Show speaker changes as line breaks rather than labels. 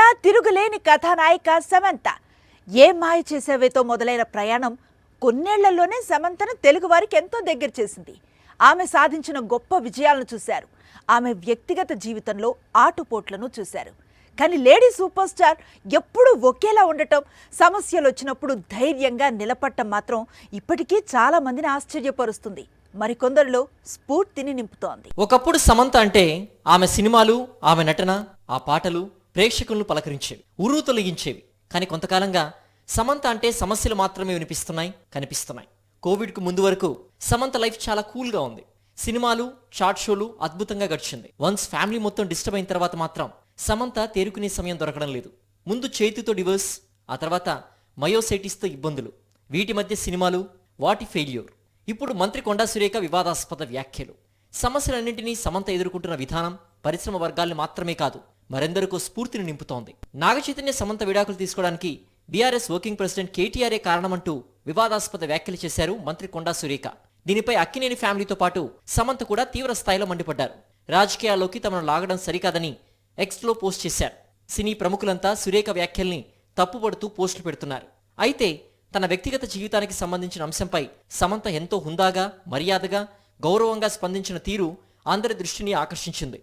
నట తిరుగులేని కథానాయిక సమంత. ఏ మాయ చేసేవేతో మొదలైన ప్రయాణం కొన్నేళ్ళలోనే సమంతను తెలుగువారికి ఎంతో దగ్గర చేసింది. ఆమె సాధించిన గొప్ప విజయాలను చూశారు. ఆమె వ్యక్తిగత జీవితంలో ఆటుపోట్లను చూశారు. కానీ లేడీ సూపర్ స్టార్ ఎప్పుడూ ఒకేలా ఉండటం సమస్యలు వచ్చినప్పుడు ధైర్యంగా నిలబడటం మాత్రం ఇప్పటికీ చాలా మందిని ఆశ్చర్యపరుస్తుంది. మరికొందరిలో స్ఫూర్తిని నింపుతోంది.
ఒకప్పుడు సమంత అంటే ఆమె సినిమాలు ఆమె నటన ఆ పాటలు ప్రేక్షకులను పలకరించేవి ఉరువు తొలగించేవి. కానీ కొంతకాలంగా సమంత అంటే సమస్యలు మాత్రమే వినిపిస్తున్నాయి కనిపిస్తున్నాయి. కోవిడ్కు ముందు వరకు సమంత లైఫ్ చాలా కూల్గా ఉంది. సినిమాలు షార్ట్ షోలు అద్భుతంగా గడిచింది. వన్స్ ఫ్యామిలీ మొత్తం డిస్టర్బ్ అయిన తర్వాత మాత్రం సమంత తేరుకునే సమయం దొరకడం లేదు. ముందు చేతితో డివోర్స్ ఆ తర్వాత మయోసైటిస్తో ఇబ్బందులు. వీటి మధ్య సినిమాలు వాటి ఫెయిల్యూర్. ఇప్పుడు మంత్రి కొండా సురేఖ వివాదాస్పద వ్యాఖ్యలు. సమస్యలన్నింటినీ సమంత ఎదుర్కొంటున్న విధానం పరిశ్రమ వర్గాల్ని మాత్రమే కాదు మరెందరికో స్ఫూర్తిని నింపుతోంది. నాగచైతన్య సమంత విడాకులు తీసుకోవడానికి బీఆర్ఎస్ వర్కింగ్ ప్రెసిడెంట్ కేటీఆర్ఏ కారణమంటూ వివాదాస్పద వ్యాఖ్యలు చేశారు మంత్రి కొండా సురేఖ. దీనిపై అక్కినేని ఫ్యామిలీతో పాటు సమంత కూడా తీవ్ర స్థాయిలో మండిపడ్డారు. రాజకీయాల్లోకి తమను లాగడం సరికాదని ఎక్స్లో పోస్ట్ చేశారు. సినీ ప్రముఖులంతా సురేఖ వ్యాఖ్యల్ని తప్పుపడుతూ పోస్టులు పెడుతున్నారు. అయితే తన వ్యక్తిగత జీవితానికి సంబంధించిన అంశంపై సమంత ఎంతో హుందాగా మర్యాదగా గౌరవంగా స్పందించిన తీరు అందరి దృష్టిని ఆకర్షించింది.